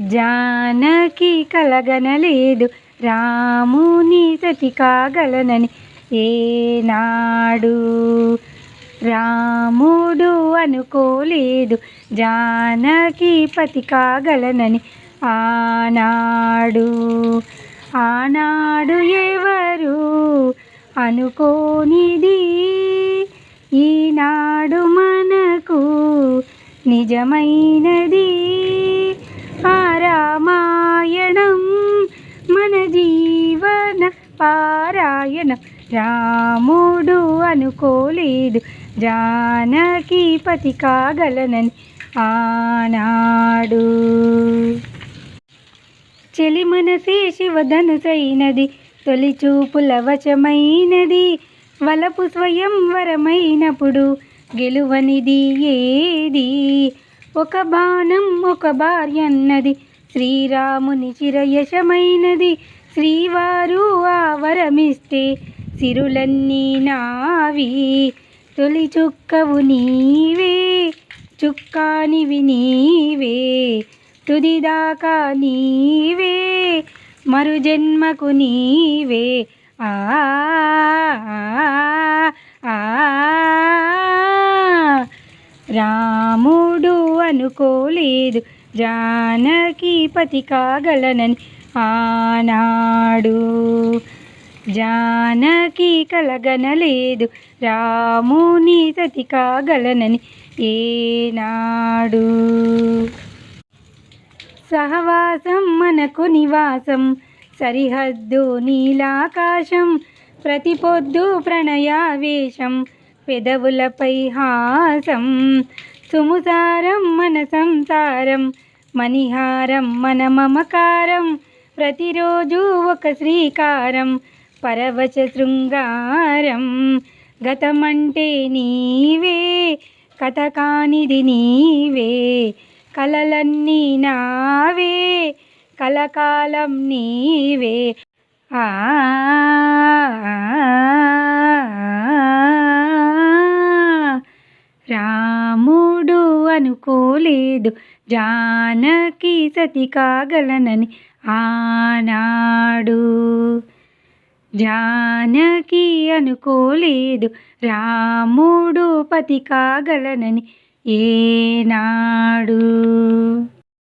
జానకి కలగనలేదు. రాముని సతి కాగలనని ఏనాడు. రాముడు అనుకోలేదు. జానకి పతి కాగలనని ఆనాడు. ఆనాడు ఎవరు అనుకోనిది? ఈనాడు మనకు నిజమైనది. నారాయణ రాముడు అనుకోలేదు. జానకి పతి కాగలనని ఆనాడు. చెలి మనసే శివధనుసైనది తొలి చూపుల వశమైనది వలపు స్వయం వరమైనప్పుడు గెలువనిది ఏది? ఒక బాణం ఒక భార్యన్నది శ్రీరాముని చిరయశమైనది శ్రీవారు ఆ వరమిస్తే సిరులన్నీ నావి. తొలి చుక్కవు నీవే చుక్కానివి నీవే. తుదిదాకా నీవే మరు జన్మకు నీవే. ఆ ఆ, ఆ. రాముడు అనుకోలేదు జానకి పతి కాగలనని. ఆనాడు. జానకి కలగనలేదు రాముని సతి కాగలనని ఏనాడు. సహవాసం మనకు నివాసం సరిహద్దు నీలాకాశం ప్రతి పొద్దు ప్రణయావేశం పెదవులపై హాసం సుముసారం మన సంసారం మణిహారం మన మమకారం ప్రతిరోజు ఒక శ్రీకారం పరవశ శృంగారం. గతమంటే నీవే కథ కానిది నీవే కలలన్నీ నావే కలకాలం నీవే. ఆ రాముడు లేదు. జానకి సతి కాగలనని ఆనాడు. జానకి అనుకోలేదు. రాముడు పతి కాగలనని ఏనాడు.